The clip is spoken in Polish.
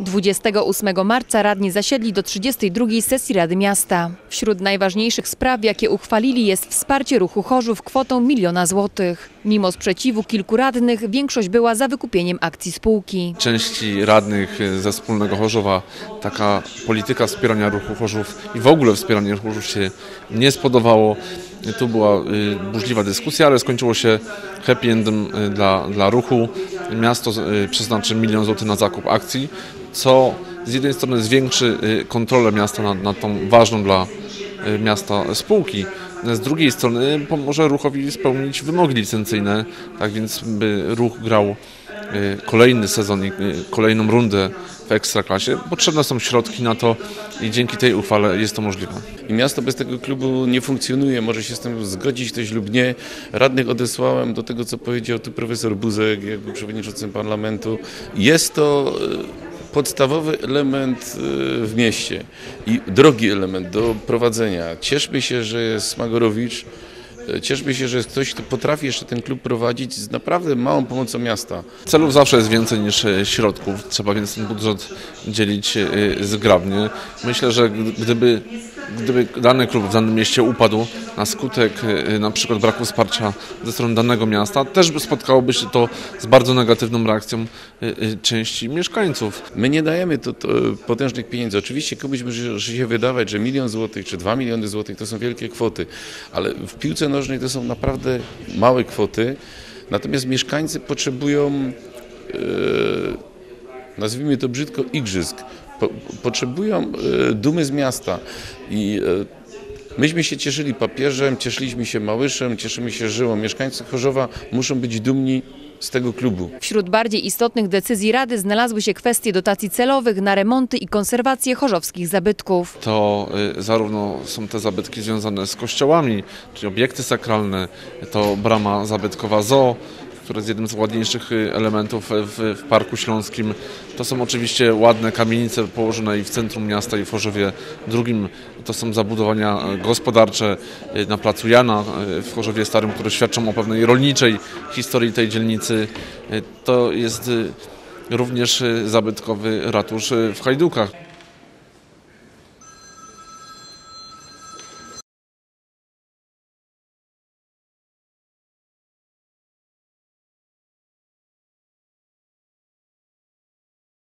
28 marca radni zasiedli do 32 sesji Rady Miasta. Wśród najważniejszych spraw, jakie uchwalili jest wsparcie ruchu Chorzów kwotą miliona złotych. Mimo sprzeciwu kilku radnych, większość była za wykupieniem akcji spółki. części radnych ze wspólnego Chorzowa taka polityka wspierania ruchu Chorzów i w ogóle wspieranie ruchu Chorzów się nie spodobało. Tu była y, burzliwa dyskusja, ale skończyło się happy endem y, dla, dla ruchu. Miasto y, przeznaczy milion złotych na zakup akcji, co z jednej strony zwiększy y, kontrolę miasta nad, nad tą ważną dla y, miasta spółki. Z drugiej strony pomoże ruchowi spełnić wymogi licencyjne, tak więc by ruch grał kolejny sezon i kolejną rundę w Ekstraklasie. Potrzebne są środki na to i dzięki tej uchwale jest to możliwe. I miasto bez tego klubu nie funkcjonuje. Może się z tym zgodzić ktoś lub nie. Radnych odesłałem do tego, co powiedział tu profesor Buzek, jak był przewodniczącym parlamentu. Jest to e, podstawowy element e, w mieście i drogi element do prowadzenia. Cieszmy się, że jest Smagorowicz. Cieszmy się, że jest ktoś, kto potrafi jeszcze ten klub prowadzić z naprawdę małą pomocą miasta. Celów zawsze jest więcej niż e, środków, trzeba więc ten budżet dzielić e, zgrabnie. Myślę, że gdyby, gdyby dany klub w danym mieście upadł na skutek e, na przykład braku wsparcia ze strony danego miasta, też by spotkałoby się to z bardzo negatywną reakcją e, części mieszkańców. My nie dajemy to, to potężnych pieniędzy. Oczywiście komuś może się wydawać, że milion złotych czy dwa miliony złotych to są wielkie kwoty, ale w piłce nożnej to są naprawdę małe kwoty. Natomiast mieszkańcy potrzebują, nazwijmy to brzydko, igrzysk. Po, potrzebują e, dumy z miasta i e, Myśmy się cieszyli papieżem, cieszyliśmy się Małyszem, cieszymy się Żyłą. Mieszkańcy Chorzowa muszą być dumni z tego klubu. Wśród bardziej istotnych decyzji Rady znalazły się kwestie dotacji celowych na remonty i konserwację chorzowskich zabytków. to y, zarówno są te zabytki związane z kościołami, czyli obiekty sakralne, to brama zabytkowa zoo, która jest jednym z ładniejszych y, elementów w, w Parku Śląskim. To są oczywiście ładne kamienice położone i w centrum miasta i w Chorzowie. Drugim to są zabudowania y, gospodarcze y, na placu Jana y, w Chorzowie Starym, które świadczą o pewnej rolniczej historii tej dzielnicy. Y, To jest y, również y, zabytkowy ratusz y, w Hajdukach.